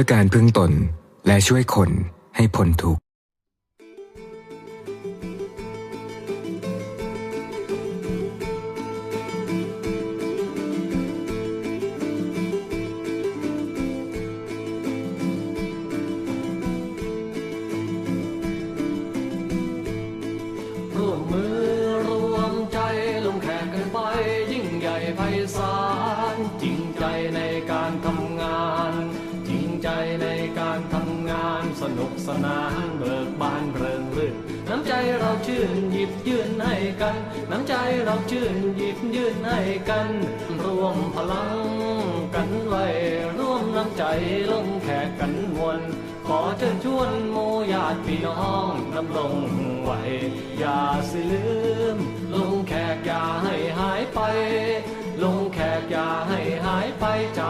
เพื่อการพึ่งตนและช่วยคนให้พ้นทุกข์ นานเบิกบานเริงรื่นน้ำใจเราชื่นหยิบยื่นให้กัน น้ำใจเราชื่นหยิบยื่นให้กัน รวมพลังกันไว้ร่วมน้ำใจลงแขกกันมวลขอเชิญชวนโมญาติพี่น้องดำรงไว้อย่าสิลืม ลงแขกอย่าให้หายไป ลงแขกอย่าให้หายไปจ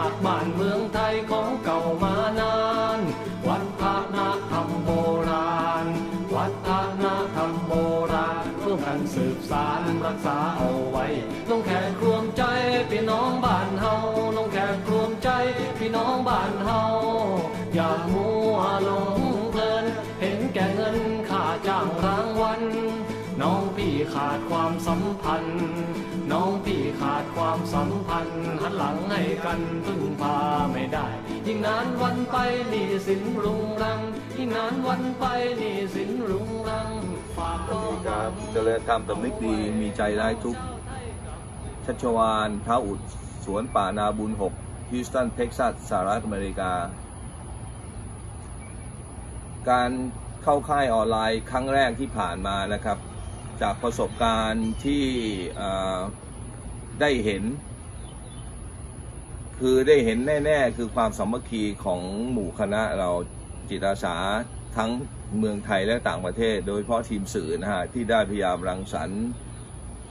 าก ขาดความสัมพันธ์ น้องพี่ขาดความสัมพันธ์หันหลังให้กันพึ่งพาไม่ได้ ยิ่งนานวันไปนี่สินรุงรัง ยิ่งนานวันไปนี่สินรุงรังฝากก็มีหกาวัรงเจริญธรรมสำนึกดีมีใจร้ายทุกชัชวานพระอุดสวนป่านาบุญหกฮิวสตันเท็กซัสสหรัฐอเมริกา การเข้าค่ายออนไลน์ครั้งแรกที่ผ่านมานะครับ จากประสบการณ์ที่ได้เห็น คือได้เห็นแน่ ๆ คือความสามัคคีของหมู่คณะเราจิตอาสาทั้งเมืองไทยและต่างประเทศ โดยเฉพาะทีมสื่อนะฮะที่ได้พยายามรังสรรค์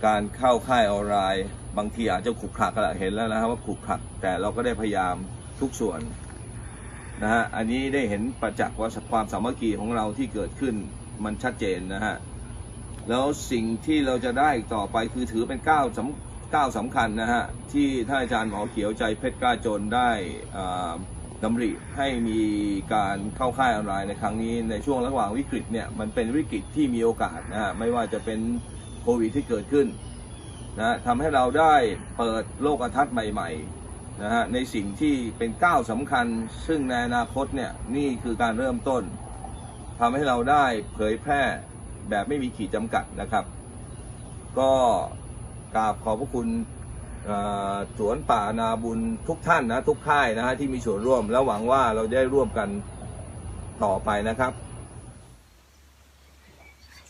การเข้าค่ายออนไลน์ บางทีอาจจะขลุกขลักก็เห็นแล้วนะครับว่าขลุกขลักแต่เราก็ได้พยายามทุกส่วนนะฮะอันนี้ได้เห็นประจักษ์ว่าความสามัคคีของเราที่เกิดขึ้นมันชัดเจนนะฮะ แล้วสิ่งที่เราจะได้อีกต่อไปคือถือเป็นก้าวสำก้าวสำคัญนะฮะ ที่ท่านอาจารย์หมอเขียวใจเพชรกล้าจนได้อ่าดำริให้มีการเข้าค่ายออนไลน์ในครั้งนี้ในช่วงระหว่างวิกฤตเนี่ยมันเป็นวิกฤตที่มีโอกาสนะฮะไม่ว่าจะเป็นโควิดที่เกิดขึ้นนะทำให้เราได้เปิดโลกทัศน์ใหม่ๆนะฮะในสิ่งที่เป็นก้าวสำคัญ ซึ่งในอนาคตเนี่ยนี่คือการเริ่มต้นทำให้เราได้เผยแพร่ แบบไม่มีขีดจำกัดนะครับ ก็กราบขอบพระคุณสวนป่านาบุญทุกท่านนะทุกค่ายนะฮะที่มีส่วนร่วม และหวังว่าเราได้ร่วมกันต่อไปนะครับ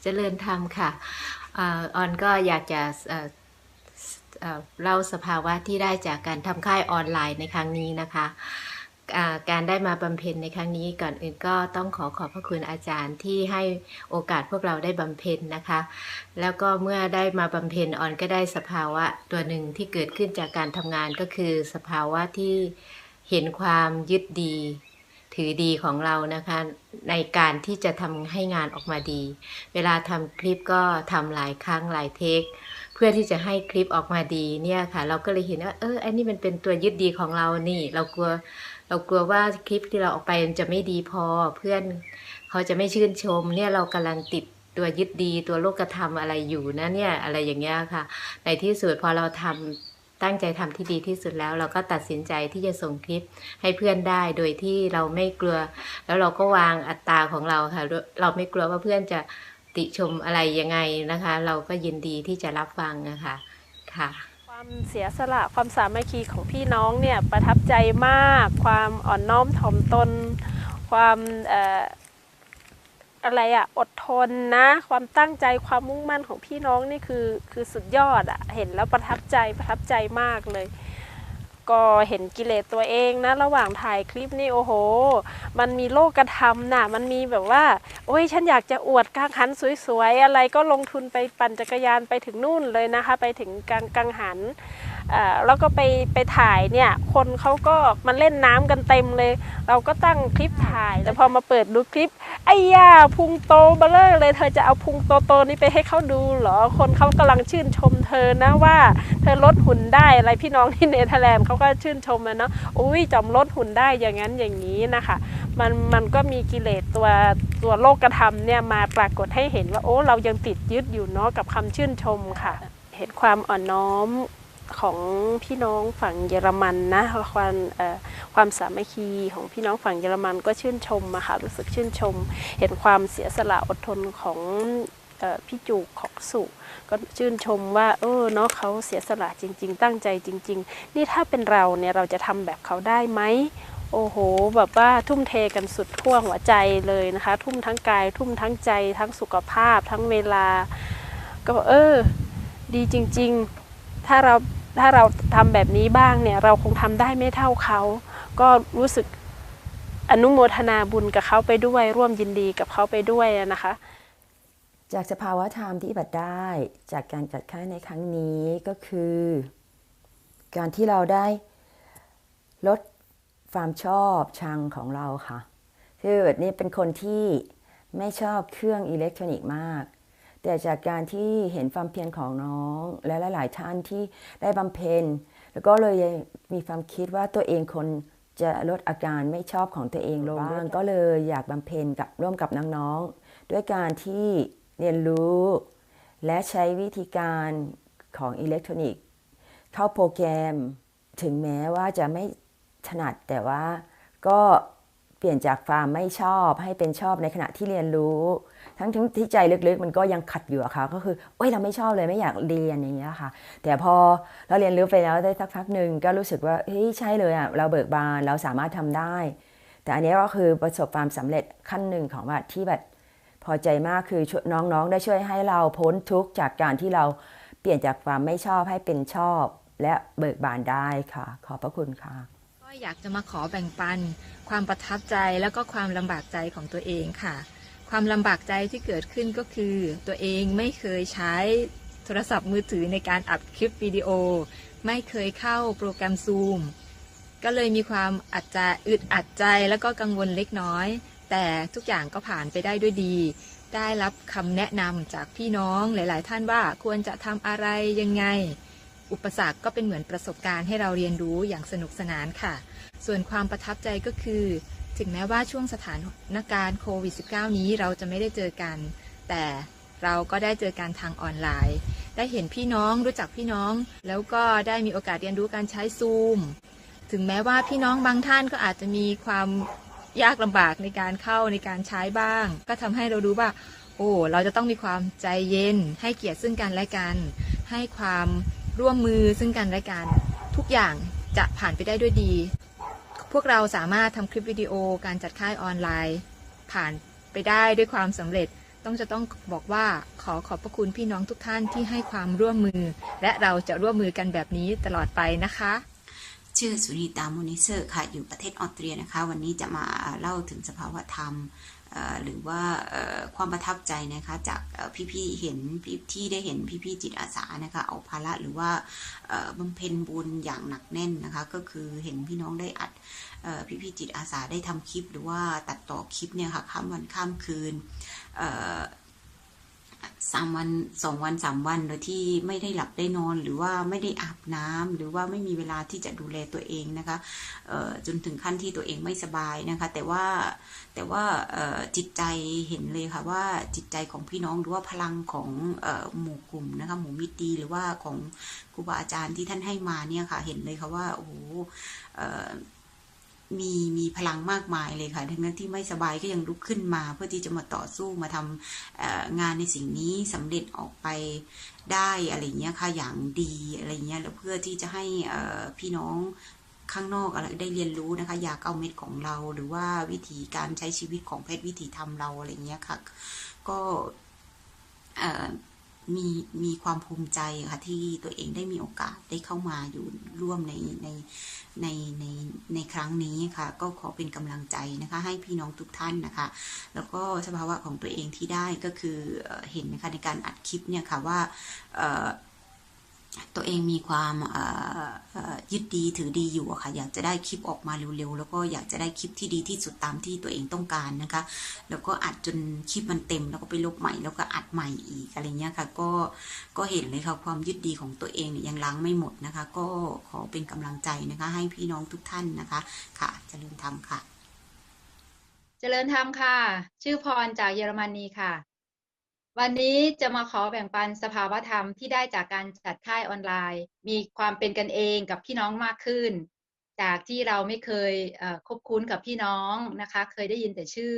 เจริญธรรมค่ะอ่อนก็อยากจะเล่าสภาวะที่ได้จากการทำค่ายออนไลน์ในครั้งนี้นะคะ การได้มาบำเพ็ญในครั้งนี้ก่อนอื่นก็ต้องขอขอบพระคุณอาจารย์ที่ให้โอกาสพวกเราได้บำเพ็ญนะคะ แล้วก็เมื่อได้มาบำเพ็ญออนก็ได้สภาวะตัวหนึ่งที่เกิดขึ้นจากการทำงานก็คือสภาวะที่เห็นความยึดดี ถือดีของเรานะคะ ในการที่จะทำให้งานออกมาดี เวลาทำคลิปก็ทำหลายครั้งหลายเทคเพื่อที่จะให้คลิปออกมาดีเนี่ยค่ะ เราก็เลยเห็นว่าเอออันนี้มันเป็นตัวยึดดีของเรานี่ เรากลัว เรากลัวว่าคลิปที่เราออกไปมันจะไม่ดีพอเพื่อนเขาจะไม่ชื่นชม เนี่ยเรากำลังติดตัวยึดดีตัวโลกธรรมอะไรอยู่นะเนี่ยอะไรอย่างเงี้ยค่ะ ในที่สุดพอเราทำตั้งใจทำที่ดีที่สุดแล้ว เราก็ตัดสินใจที่จะส่งคลิปให้เพื่อนได้โดยที่เราไม่กลัว แล้วเราก็วางอัตราของเราค่ะ เราไม่กลัวว่าเพื่อนจะติชมอะไรยังไงนะคะ เราก็ยินดีที่จะรับฟังนะคะค่ะ ความเสียสละความสามัคคีของพี่น้องเนี่ยประทับใจมาก ความอ่อนน้อมถ่อมตน ความเอ่ออะไรอะอดทนนะ ความตั้งใจความมุ่งมั่นของพี่น้องนี่คือคือสุดยอดอะเห็นแล้วประทับใจประทับใจมากเลย ก็เห็นกิเลสตัวเองนะ ระหว่างถ่ายคลิปนี่โอ้โห มันมีโลกกระทำน่ะมันมีแบบว่า โอ้ยฉันอยากจะอวดกังหันสวยๆ อะไรก็ลงทุนไปปั่นจักรยานไปถึงนู่นเลยนะคะ ไปถึงกังกังหัน แล้วก็ไปไปถ่ายเนี่ยคนเขาก็มาเล่นน้ำกันเต็มเลย เราก็ตั้งคลิปถ่ายแต่พอมาเปิดดูคลิปไอ้ย่าพุงโตเบลอเลยเธอจะเอาพุงโตๆนี้ไปให้เขาดูเหรอคนเขากำลังชื่นชมเธอนะว่า เธอลดหุ่นได้อะไรพี่น้องที่เนเธอร์แลนด์เขาก็ชื่นชมนะเนาะอุ้ยจอมลดหุ่นได้อย่างนั้นอย่างนี้นะคะมันมันก็มีกิเลสตัวตัวโลกธรรมเนี่ยมาปรากฏให้เห็นว่าโอ้เรายังติดยึดอยู่เนาะกับคำชื่นชมค่ะ เห็นความอ่อนน้อม ของพี่น้องฝั่งเยอรมันนะความความสามัคคีของพี่น้องฝั่งเยอรมันก็ชื่นชมอะค่ะรู้สึกชื่นชม เห็นความเสียสละอดทนของออพี่จูกของสุก็ชื่นชมว่าเออเนาะเขาเสียสละจริง ๆ ตั้งใจจริง ๆ นี่ถ้าเป็นเราเนี่ยเราจะทำแบบเขาได้ไหมโอ้โห แบบว่าทุ่มเทกันสุดขั้วหัวใจเลยนะคะ ทุ่มทั้งกาย ทุ่มทั้งใจทั้งสุขภาพ ทั้งเวลา ก็บอกเออ ดีจริง ๆ ถ้าเรา ถ้าเราทำแบบนี้บ้างเนี่ยเราคงทำได้ไม่เท่าเขา ก็รู้สึกอนุโมทนาบุญกับเขาไปด้วย ร่วมยินดีกับเขาไปด้วยนะคะ จากสภาวะธรรมที่บัติได้จากการจัดค่ายในครั้งนี้ก็คือ การที่เราได้ลดความชอบชังของเราค่ะ คือแบบนี้เป็นคนที่ไม่ชอบเครื่องอิเล็กทรอนิกส์มาก แต่จากการที่เห็นความเพียรของน้องและหลาย ๆ ท่านที่ได้บำเพ็ญแล้วก็เลยมีความคิดว่าตัวเองคนจะลดอาการไม่ชอบของตัวเองลงบ้างก็เลยอยากบำเพ็ญกับร่วมกับน้อง ๆ ด้วยการที่เรียนรู้ และใช้วิธีการของอิเล็กทรอนิกส์ เข้าโปรแกรม ถึงแม้ว่าจะไม่ถนัดแต่ว่าก็เปลี่ยนจากความไม่ชอบให้เป็นชอบในขณะที่เรียนรู้ ทั้งที่ใจลึกๆ มันก็ยังขัดอยู่อะค่ะ ก็คือเอ้ยเราไม่ชอบเลยไม่อยากเรียนอย่างเงี้ยค่ะ แต่พอเราเรียนรู้ไปแล้วได้สักพักหนึ่งก็รู้สึกว่าเฮ้ยใช่เลยอะเราเบิกบานเราสามารถทำได้ แต่อันนี้ก็คือประสบความสำเร็จขั้นหนึ่งของว่าที่แบบพอใจมากคือช่วยน้องๆ ได้ช่วยให้เราพ้นทุกข์จากการที่เราเปลี่ยนจากความไม่ชอบให้เป็นชอบ และเบิกบานได้ค่ะ ขอบพระคุณค่ะก็อยากจะมาขอแบ่งปัน ความประทับใจแล้วก็ความลำบากใจของตัวเองค่ะ ความลำบากใจที่เกิดขึ้นก็คือ ตัวเองไม่เคยใช้โทรศัพท์มือถือในการอัดคลิปวิดีโอ ไม่เคยเข้าโปรแกรมซูมก็เลยมีความอัดใจอึดอัดใจแล้วก็กังวลเล็กน้อย แต่ทุกอย่างก็ผ่านไปได้ด้วยดี ได้รับคำแนะนำจากพี่น้องหลาย ๆ ท่านว่าควรจะทำอะไรยังไง อุปสรรคก็เป็นเหมือนประสบการณ์ให้เราเรียนรู้อย่างสนุกสนานค่ะ ส่วนความประทับใจก็คือ ถึงแม้ว่าช่วงสถานการณ์โควิด -19 นี้เราจะไม่ได้เจอกัน แต่เราก็ได้เจอกันทางออนไลน์ ได้เห็นพี่น้องรู้จักพี่น้อง แล้วก็ได้มีโอกาสเรียนรู้การใช้ซูม ถึงแม้ว่าพี่น้องบางท่านก็อาจจะมีความยากลำบากในการเข้าในการใช้บ้าง ก็ทำให้เรารู้ว่า โอ้ เราจะต้องมีความใจเย็น ให้เกียรติซึ่งกันและกัน ให้ความร่วมมือซึ่งกันและกัน ทุกอย่างจะผ่านไปได้ด้วยดี พวกเราสามารถทำคลิปวิดีโอการจัดค่ายออนไลน์ ผ่านไปได้ด้วยความสำเร็จต้องจะต้องบอกว่าขอขอบพระคุณพี่น้องทุกท่านที่ให้ความร่วมมือ และเราจะร่วมมือกันแบบนี้ตลอดไปนะคะ ชื่อสุนีตามูนิเซอร์ค่ะอยู่ประเทศออสเตรียนะคะ วันนี้จะมาเล่าถึงสภาวะธรรม หรือว่าความประทับใจนะคะจากพี่ๆเห็นที่ได้เห็นพี่ๆจิตอาสานะคะเอาภาระหรือว่าบำเพ็ญบุญอย่างหนักแน่นนะคะก็คือเห็นพี่น้องได้อัดออพี่ๆจิตอาสาได้ทำคลิป หรือว่าตัดต่อคลิปเนี่ยค่ะข้ามวันข้ามคืน สามวันสองวันสามวันโดยที่ไม่ได้หลับได้นอนหรือว่าไม่ได้อาบน้ำหรือว่าไม่มีเวลาที่จะดูแลตัวเองนะคะจนถึงขั้นที่ตัวเองไม่สบายนะคะ แต่ว่าแต่ว่าจิตใจเห็นเลยค่ะว่าจิตใจของพี่น้องหรือว่าพลังของออหมู่กลุ่มนะคะหมู่มิตรดีหรือว่าของครูบาอาจารย์ที่ท่านให้มาเนี่ยค่ะ เห็นเลยค่ะว่าโอ้โห มีมีพลังมากมายเลยค่ะ ทั้งนั้นที่ไม่สบายก็ยังลุกขึ้นมา เพื่อที่จะมาต่อสู้มาทำงานในสิ่งนี้สำเร็จออกไปได้อะไรเงี้ยค่ะอย่างดีอะไรเงี้ยแล้วเพื่อที่จะให้พี่น้องข้างนอกอะไรได้เรียนรู้นะคะยาเก้าเม็ดของเรา หรือว่าวิธีการใช้ชีวิตของเพชรวิถีธรรมเราอะไรเงี้ยค่ะ ก็ มีมีความภูมิใจค่ะที่ตัวเองได้มีโอกาสได้เข้ามาอยู่ร่วมในในในในในครั้งนี้ค่ะ ก็ขอเป็นกำลังใจนะคะ ให้พี่น้องทุกท่านนะคะ แล้วก็สภาวะของตัวเองที่ได้ก็คือเห็นนะคะในการอัดคลิปเนี่ยค่ะว่า ตัวเองมีความยึดดีถือดีอยู่อะค่ะ อยากจะได้คลิปออกมาเร็วๆ แล้วก็อยากจะได้คลิปที่ดีที่สุดตามที่ตัวเองต้องการนะคะ แล้วก็อัดจนคลิปมันเต็ม แล้วก็ไปลบใหม่แล้วก็อัดใหม่อีกอะไรเงี้ยค่ะ ก็ก็เห็นเลยค่ะความยึดดีของตัวเองเนี่ยยังล้างไม่หมดนะคะ ก็ขอเป็นกำลังใจนะคะ ให้พี่น้องทุกท่านนะคะ ค่ะเจริญธรรมค่ะเจริญธรรมค่ะ ชื่อพรจากเยอรมนีค่ะ วันนี้จะมาขอแบ่งปันสภาวธรรมที่ได้จากการจัดค่ายออนไลน์ มีความเป็นกันเองกับพี่น้องมากขึ้น จากที่เราไม่เคยคบคุ้นกับพี่น้องนะคะ เคยได้ยินแต่ชื่อ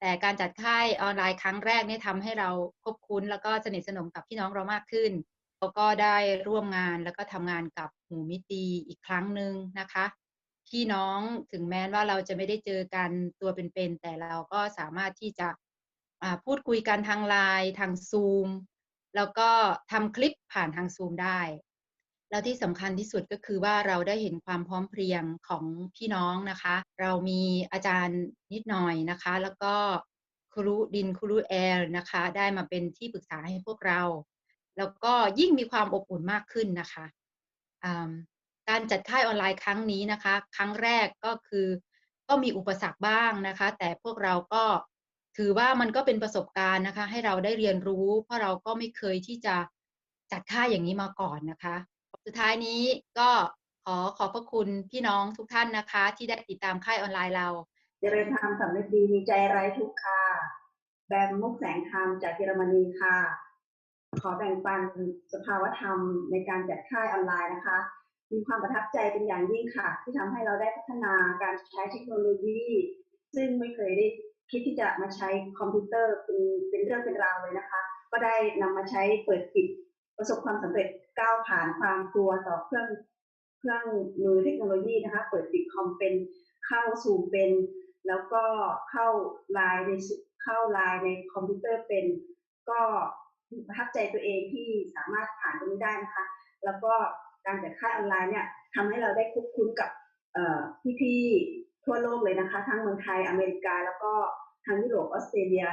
แต่การจัดค่ายออนไลน์ครั้งแรกเนี่ยทำให้เราคบคุ้น แล้วก็สนิทสนมกับพี่น้องเรามากขึ้นแล้วก็ได้ร่วมงานแล้วก็ทำงานกับหมู่มิตรีอีกครั้งหนึ่งนะคะพี่น้องถึงแม้ว่าเราจะไม่ได้เจอกันตัวเป็นๆแต่เราก็สามารถที่จะ พูดคุยกันทางไลน์ทางซูมแล้วก็ทำคลิปผ่านทางซูมได้ แล้วที่สำคัญที่สุดก็คือว่าเราได้เห็นความพร้อมเพรียงของพี่น้องนะคะ เรามีอาจารย์นิดหน่อยนะคะ แล้วก็ครูดินครูแอร์นะคะ ได้มาเป็นที่ปรึกษาให้พวกเรา แล้วก็ยิ่งมีความอบอุ่นมากขึ้นนะคะการจัดค่ายออนไลน์ครั้งนี้นะคะ ครั้งแรกก็คือก็มีอุปสรรคบ้างนะคะ แต่พวกเราก็ ถือว่ามันก็เป็นประสบการณ์นะคะ ให้เราได้เรียนรู้ เพราะเราก็ไม่เคยที่จะจัดค่ายอย่างนี้มาก่อนนะคะ สุดท้ายนี้ก็ขอขอบพระคุณพี่น้องทุกท่านนะคะ ที่ได้ติดตามค่ายออนไลน์เราเจริญธรรมสำเร็จดีมีใจไร้ทุกข์ค่ะแบมมุกแสงธรรมจากเยอรมนีค่ะ ขอแบ่งปันสภาวธรรมในการจัดค่ายออนไลน์นะคะ มีความประทับใจเป็นอย่างยิ่งค่ะ ที่ทำให้เราได้พัฒนาการใช้เทคโนโลยี ซึ่งไม่เคยได้ คิดที่จะมาใช้คอมพิวเตอร์เป็นเป็นเรื่องเป็นราวเลยนะคะ ก็ได้นำมาใช้เปิดปิดประสบความสำเร็จก้าวผ่านความกลัวต่อเครื่องเครื่องมือเทคโนโลยีนะคะ เปิดปิดคอมเป็นเข้าซูมเป็น แล้วก็เข้าไลน์ในเข้าไลน์ในคอมพิวเตอร์เป็น ก็ประทับใจตัวเองที่สามารถผ่านตรงนี้ได้นะคะ แล้วก็การจัดค่ายออนไลน์เนี่ยทำให้เราได้คุ้นคุ้นกับพี่ๆ ทั่วโลกเลยนะคะ ทั้งเมืองไทยอเมริกา แล้วก็ทางยุโรปออสเตรเลีย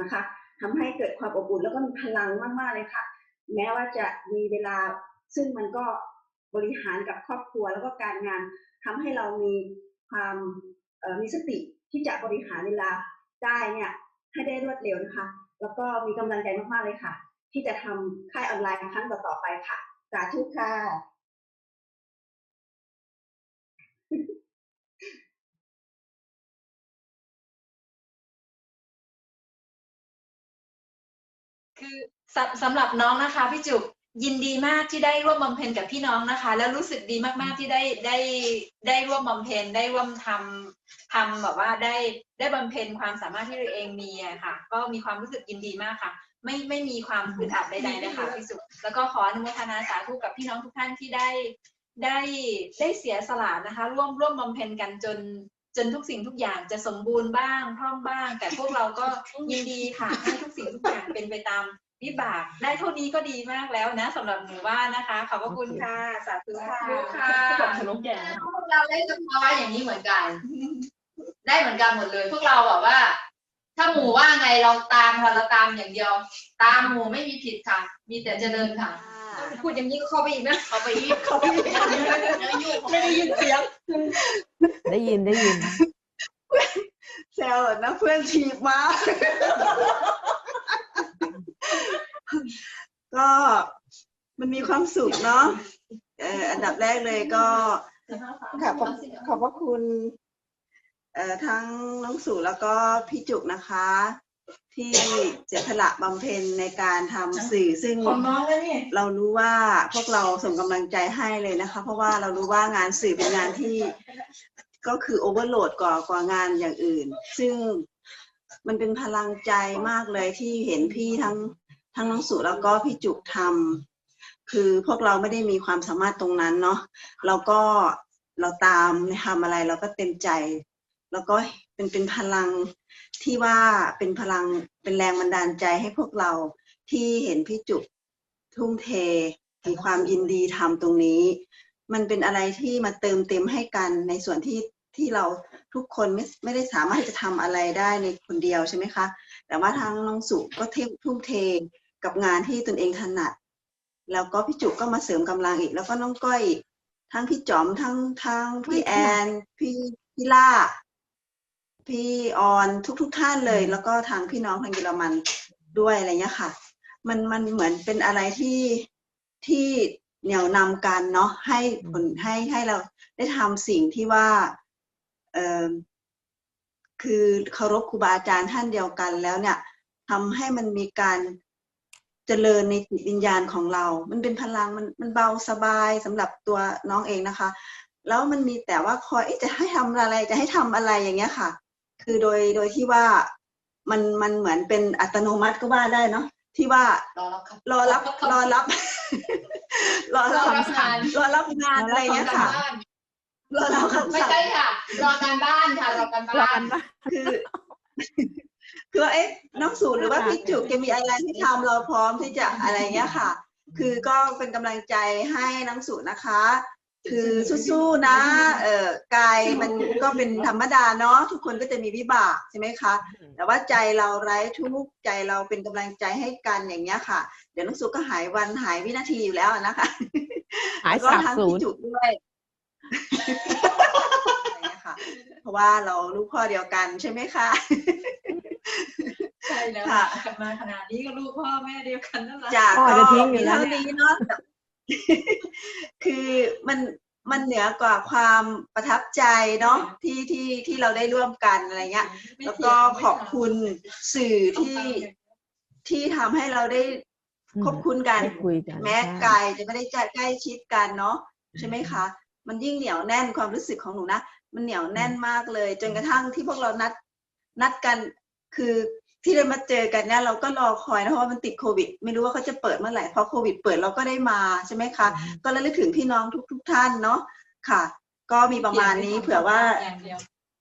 นะคะทำให้เกิดความอบอุ่นแล้วก็มีพลังมากๆเลยค่ะ แม้ว่าจะมีเวลาซึ่งมันก็บริหารกับครอบครัวแล้วก็การงานทำให้เรามีความมีสติที่จะบริหารเวลาได้เนี่ยให้ได้รวดเร็วนะคะ แล้วก็มีกำลังใจมากๆเลยค่ะ ที่จะทำค่ายออนไลน์ครั้งต่อๆไปค่ะสาธุค่ะ คือสำสำหรับน้องนะคะพี่จุกยินดีมากที่ได้ร่วมบำเพ็ญกับพี่น้องนะคะ แล้วรู้สึกดีมากๆที่ได้ได้ได้ร่วมบำเพ็ญได้ร่วมทำทำแบบว่าได้ได้บำเพ็ญความสามารถที่ตัวเองมีอะค่ะ ก็มีความรู้สึกยินดีมากค่ะ ไม่ไม่มีความอึดอัดใดๆนะคะพี่จุกแล้วก็ขออนุโมทนาสาธุกับพี่น้องทุกท่านที่ได้ได้ได้เสียสละนะคะ ร่วมร่วมบำเพ็ญกันจน จนทุกสิ่งทุกอย่างจะสมบูรณ์บ้างพร่องบ้าง แต่พวกเราก็ยินดีค่ะให้ทุกสิ่งทุกอย่างเป็นไปตามวิบากได้เท่านี้ก็ดีมากแล้วนะสำหรับหมู่บ้านนะคะ ขอบพระคุณค่ะสาธุค่ะบอกทะลุแก่พวกเราได้สภาวะอย่างนี้เหมือนกัน ได้เหมือนกันหมดเลย พวกเราแบบว่า ถ้าหมู่ว่าไงเราตามค่ะเราตามอย่างเดียว ตามหมู่ไม่มีผิดค่ะ มีแต่เจริญค่ะ พูดอย่างนี้ก็เข้าไปอีกนะเข้าไปอีกเข้าไปอีกไม่ได้ยินเสียง ได้ยินได้ยินแซวนะเพื่อนถีบมาก็มันมีความสุขเนาะเอ่ออันดับแรกเลยก็ค่ะขอบขอบพระคุณเอ่อทั้งน้องสู่แล้วก็พี่จุกนะคะ ที่เสียสละบำเพ็ญในการทำสื่อ ซึ่งของน้องแล้วนี่เรารู้ว่าพวกเราส่งกำลังใจให้เลยนะคะ เพราะว่าเรารู้ว่างานสื่อเป็นงานที่ก็คือโอเวอร์โหลดกว่ากว่างานอย่างอื่น ซึ่งมันเป็นพลังใจมากเลยที่เห็นพี่ทั้งทั้งน้องสุแล้วก็พี่จุกทำคือพวกเราไม่ได้มีความสามารถตรงนั้นเนาะเราก็เราตามทำอะไรเราก็เต็มใจ แล้วก็เป็นเป็นพลัง ที่ว่าเป็นพลังเป็นแรงบันดาลใจให้พวกเราที่เห็นพี่จุกทุ่มเทมีความยินดีทำตรงนี้ มันเป็นอะไรที่มาเติมเต็มให้กันในส่วนที่ที่เราทุกคนไม่ไม่ได้สามารถจะทำอะไรได้ในคนเดียวใช่ไหมคะ แต่ว่าทางน้องสุก็เททุ่มเทกับงานที่ตนเองถนัด แล้วก็พี่จุกก็มาเสริมกำลังอีก แล้วก็น้องก้อย ทั้งพี่จอมทั้งทั้งพี่แอน พี่พี่ล่า พี่ออนทุกทุกๆท่านเลย แล้วก็ทางพี่น้องทางเยอรมันด้วยอะไรเงี้ยค่ะ มันมันเหมือนเป็นอะไรที่ที่เหนี่ยวนำกันเนาะให้ผลให้ให้เราได้ทำสิ่งที่ว่าเออคือเคารพครูบาอาจารย์ท่านเดียวกันแล้วเนี่ยทำให้มันมีการเจริญในจิตวิญญาณของเรา มันเป็นพลังมันมันเบาสบายสำหรับตัวน้องเองนะคะ แล้วมันมีแต่ว่าคอยเอ๊ะจะให้ทำอะไรจะให้ทำอะไรอย่างเงี้ยค่ะ คือโดยโดยที่ว่ามันมันเหมือนเป็นอัตโนมัติก็ว่าได้เนาะที่ว่ารอรับครับรอรับ รอรับรอรรัอบรับงานรอรับงานอะไรเงี้ยค่ะรอรับคำไม่สั่งใช่ค่ะ รอการบ้านค่ะรอการบ้านคือคือว่าเอ๊ะน้องสูนหรือว่าพี่จุกจะมีอะไรที่ทำเราพร้อมที่จะอะไรเงี้ยค่ะ คือก็เป็นกำลังใจให้น้องสูนนะคะ คือสู้ๆนะเออกายมันก็เป็นธรรมดาเนาะทุกคนก็จะมีวิบากใช่ไหมคะแต่ว่าใจเราไร้ทุกข์ใจเราเป็นกำลังใจให้กันอย่างเงี้ยค่ะ เดี๋ยวน้องสุก็หายวันหายวินาทีอยู่แล้วนะคะหายแล้วก็สาบทั้งสูพี่ญจุกด้วยอะไรเงี้ยค่ะเพราะว่าเราลูกพ่อเดียวกันใช่ไหมคะใช่แล้วค่ะกลับมาขนาดนี้ก็ลูกพ่อแม่เดียวกันนั่นแหละจากพ่อก็จะทิ้งอยู่มีแล้วเท่าเนี่ยนี้เนาะแต่ คือมันมันเหนือกว่าความประทับใจเนาะที่ที่ที่เราได้ร่วมกันอะไรเงี้ย แล้วก็ขอบคุณสื่อที่ที่ทำให้เราได้คบคุ้นกันได้คุยกันแม้ใช่กายจะไม่ได้ใกล้ชิดกันเนาะใช่ไหมคะ มันยิ่งเหนียวแน่นความรู้สึกของหนูนะ มันเหนียวแน่นมากเลย จนกระทั่งที่พวกเรานัดนัดกันคือ ที่ได้มาเจอกันเนี่ยเราก็รอคอยนะเพราะว่ามันติดโควิด ไม่รู้ว่าเขาจะเปิดเมื่อไหร่พอโควิด เปิดเราก็ได้มาใช่ไหมคะ ก็ระลึกถึงพี่น้องทุกๆท่านเนาะค่ะ ก็มีประมาณนี้เผื่อว่าอย่างเดียว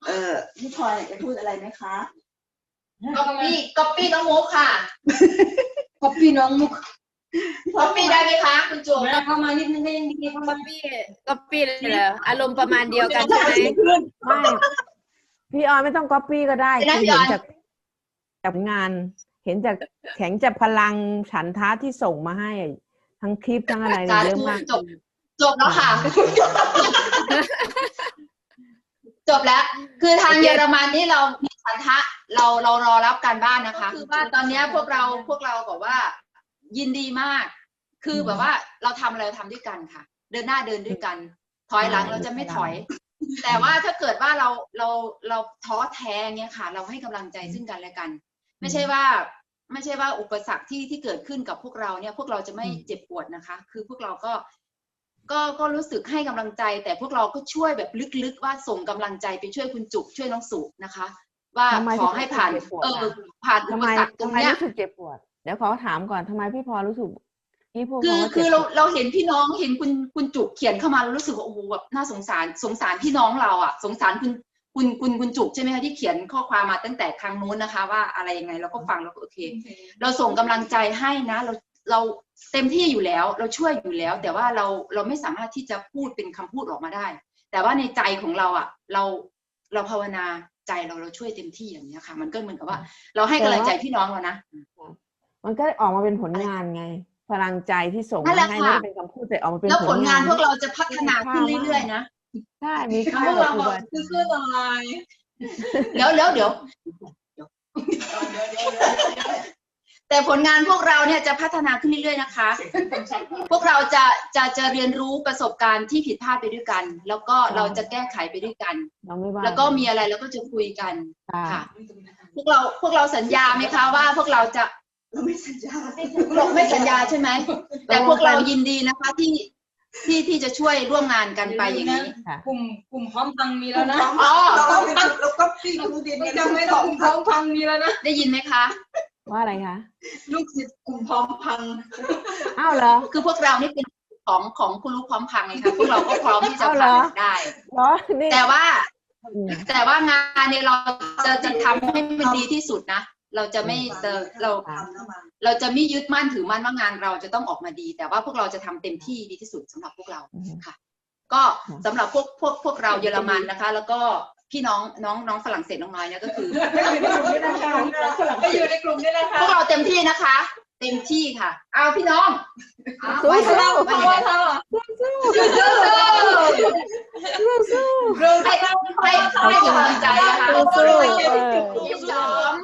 เออพี่พลอยอยากจะพูดอะไรไหมคะก๊อปปี้ก๊อปปี้น้องมุกค่ะขอบพี่น้องมุกก๊อปปี้ได้ไหมคะคุณจุ๋มแม่เข้ามานิดนึงก็ยังดีก๊อปปี้ก๊อปปี้เลยเหรออารมณ์ประมาณเดียวกันใช่ไหมไม่พี่ออนไม่ต้องก๊อปปี้ก็ได้ไม่ได้คือพี่อเห็อนนจาก จากงาน เห็นจากแข็งจากพลังฉันท้าที่ส่งมาให้ ทั้งคลิปทั้งอะไรเนี่ยสาเยอะธุมากจบจบแล้วค่ะ จบแล้ว คือทางเยอรมันนี่เรามีสันทะเราเรารอรับการบ้านนะคะ คือว่าตอนเนี้ยพวกเราพวกเราบอกว่า ยินดีมาก คือแบบว่าเราทำอะไรเราทำด้วยกันค่ะ เดินหน้าเดินด้วยกัน ถอยหลังเราจะไม่ถอย แต่ว่าถ้าเกิดว่าเราเราเราท้อแท้เนี่ยค่ะ เราให้กำลังใจซึ่งกันและกัน ไม่ใช่ว่าไม่ใช่ว่าอุปสรรคที่ที่เกิดขึ้นกับพวกเราเนี่ย พวกเราจะไม่เจ็บปวดนะคะ คือพวกเราก็ก็ก็รู้สึกให้กำลังใจ แต่พวกเราก็ช่วยแบบลึกๆว่าส่งกำลังใจไปช่วยคุณจุกช่วยน้องสุนะคะ ว่าทำไมขอให้ผ่านถึงเจ็บปวดเอออะผ่านอุทำปไมสรรคตรทำงไมเนี้ยรู้สึกเจ็บปวดเดี๋ยวขอถามก่อนทำไมพี่พอรู้สึกพี่พูดคือคำว่าคือจ็บเราปวดเราเห็นพี่น้องเห็นคุณคุณจุกเขียนเข้ามาเรารู้สึกว่าโอ้โหแบบน่าสงสารสงสารพี่น้องเราอะ สงสารคุณ คุณคุณคุณจุกใช่ไหมคะที่เขียนข้อความมาตั้งแต่ครั้งนู้นนะคะ ว่าอะไรยังไงเราก็ฟังแล้วก็โอเค เราส่งกำลังใจให้นะ เราเราเต็มที่อยู่แล้ว เราช่วยอยู่แล้ว แต่ว่าเราเราไม่สามารถที่จะพูดเป็นคำพูดออกมาได้ แต่ว่าในใจของเราอะ เราเราภาวนาใจเราเราช่วยเต็มที่อย่างเนี้ยค่ะ มันก็เหมือนกับว่า เราให้กำลังใจพี่น้องเรานะมันก็ออกมาเป็นผลงานไง พลังใจที่ส่งนั่นแหมาละให้ค่ะไม่ได้เป็นคำพูดแต่ออกมาเป็นแล้วผลงานผพวกเราจะพัฒนาขึ้นเรื่อยๆนะ ใช่มีพค่าวกกับเราครูบอกบาคือคือหน่อยเดี๋ยวเดี๋ยวเดี๋ยวแต่ผลงานพวกเราเนี่ยจะพัฒนาขึ้นเรื่อยๆนะคะ พวกเราจะจะจะเรียนรู้ประสบการณ์ที่ผิดพลาดไปด้วยกัน แล้วก็เราจะแก้ไขไปด้วยกันเราไม่ว่าแล้วก็มีอะไรเราก็จะคุยกันค่ะค่ะพวกเราพวกเราสัญญาไหมคะว่าพวกเราจะเราไม่สัญญาเราไม่สัญญาใช่ไหมแต่พวกเรายินดีนะคะที่ ที่ที่จะช่วยร่วมงานกันไปอย่างนี้ค่ะกลุ่มกลุ่มพร้อมพังมีแล้วนะอ๋อเราก็เป็นเราก็พี่ครูดินจำไม่ต้องกลุ่มพร้อมพังมีแล้วนะได้ยินไหมคะว่าอะไรคะลูกศิษย์กลุ่มพร้อมพังอ้าวเหรอคือพวกเรานี่เป็นของของคุณรู้พร้อมพังไงคะพวกเราก็พร้อมที่จะเอาเหรผ่าอนได้เหรอนี่แต่ว่าอืมแต่ว่างานเนี่ยเราจะจะทำให้มันดีที่สุดนะ เราจะไม่เจอเราค่ะเราจะไม่ยึดมั่นถือมั่นว่างานเราจะต้องออกมาดี แต่ว่าพวกเราจะทำเต็มที่ดีที่สุดสำหรับพวกเราอืมค่ะ ก็สำหรับพวกพวกพวกเราเยอรมันนะคะ แล้วก็พี่น้องน้องน้องฝรั่งเศสน้องน้อยเนี่ยก็คือก็อยู่ในกลุ่มนี่แหละค่ะพวกเราเต็มที่นะคะ เต็มที่ค่ะ เอาพี่น้องสู้ไปสู้เราไปเราเธอสู้สู้สู้สู้สู้ให้ให้ให้กำลังใจนะคะสู้สู้เออพี่จอม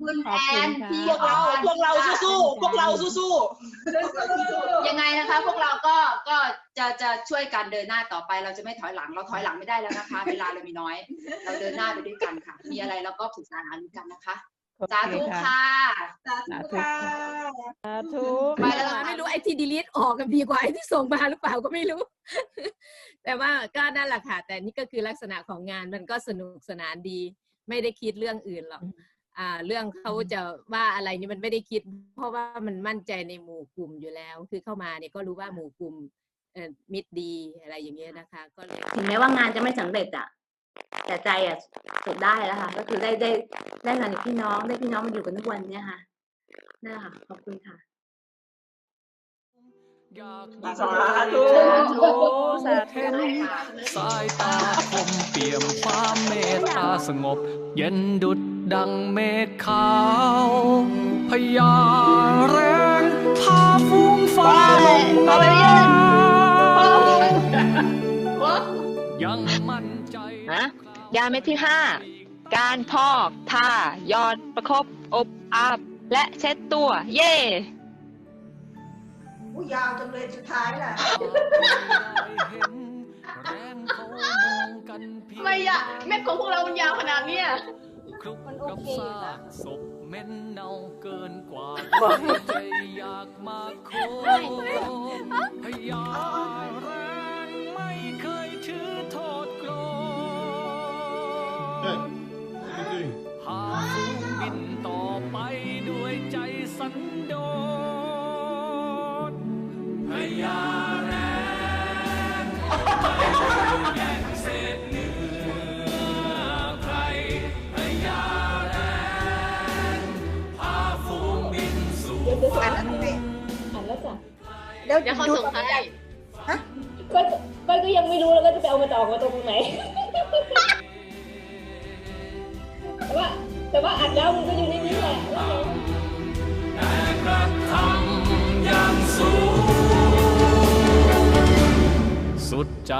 คุณแอนพี่พวกเราพวกเราสู้พวกเราสู้ยังไงนะคะ พวกเราก็ก็จะจะช่วยกันเดินหน้าต่อไป เราจะไม่ถอยหลังเราถอยหลังไม่ได้แล้วนะคะ เวลาเรามีน้อย เราเดินหน้าไปด้วยกันค่ะ มีอะไรเราก็ปรึกษาหารือกันนะคะสาธุค่ะสาธุค่ะ สาธุ ไปแล้วค่ะไม่รู้ไอ้ที่ดีลิทออกกันดีกว่าไอ้ที่ส่งมาหรือเปล่าก็ไม่รู้ แต่ว่าก็นั่นแหละค่ะ แต่นี่ก็คือลักษณะของงานมันก็สนุกสนานดี ไม่ได้คิดเรื่องอื่นหรอกอ่า เรื่องเขาจะว่าอะไรนี่มันไม่ได้คิด เพราะว่ามันมั่นใจในหมู่กลุ่มอยู่แล้ว คือเข้ามาเนี่ยก็รู้ว่าหมู่กลุ่มเอ่อมิตรดีอะไรอย่างเงี้ยนะคะ ก็เลยถึงแม้ว่างานจะไม่สำเร็จอะแต่ใจอะสุดได้แล้วค่ะ ก็คือได้ได้ได้งานกับพี่น้องได้พี่น้องมาอยู่กันทุกวันเนี่ยค่ะนั่นแหละค่ะขอบคุณค่ะสาธุสาธุสายตาคมเปี่ยมความเมตตาสงบ เย็นดุด ดังเมฆขาวพญาแรงพาฟูงฟ้าลงนายังมั่นใจฮะยาเม็ดที่5การพอกท่าหยอดประคบอบอาบและเช็ดตัว เย่อู้ยาวจังเลยสุดท้ายน่ะทำไมอะเม็ดของพวกเรามันยาวขนาดเนี้ย มันโอเคนะศพเหม็นเน่าเกินกว่าใจอยากมาโคพยาแรงไม่เคยถือโทษโกรธหาฟูงบินต่อไปด้วยใจสันโดษ เดี๋ยวเขาส่งให้ก็ก็ก็ยังไม่รู้แล้วก็จะไปเอามาต่อมาตรงไหน แต่ว่าแต่ว่าอัดแล้วมันก็อยู่ในนี้แหละแต่กระทำอย่างสูงสุดใจ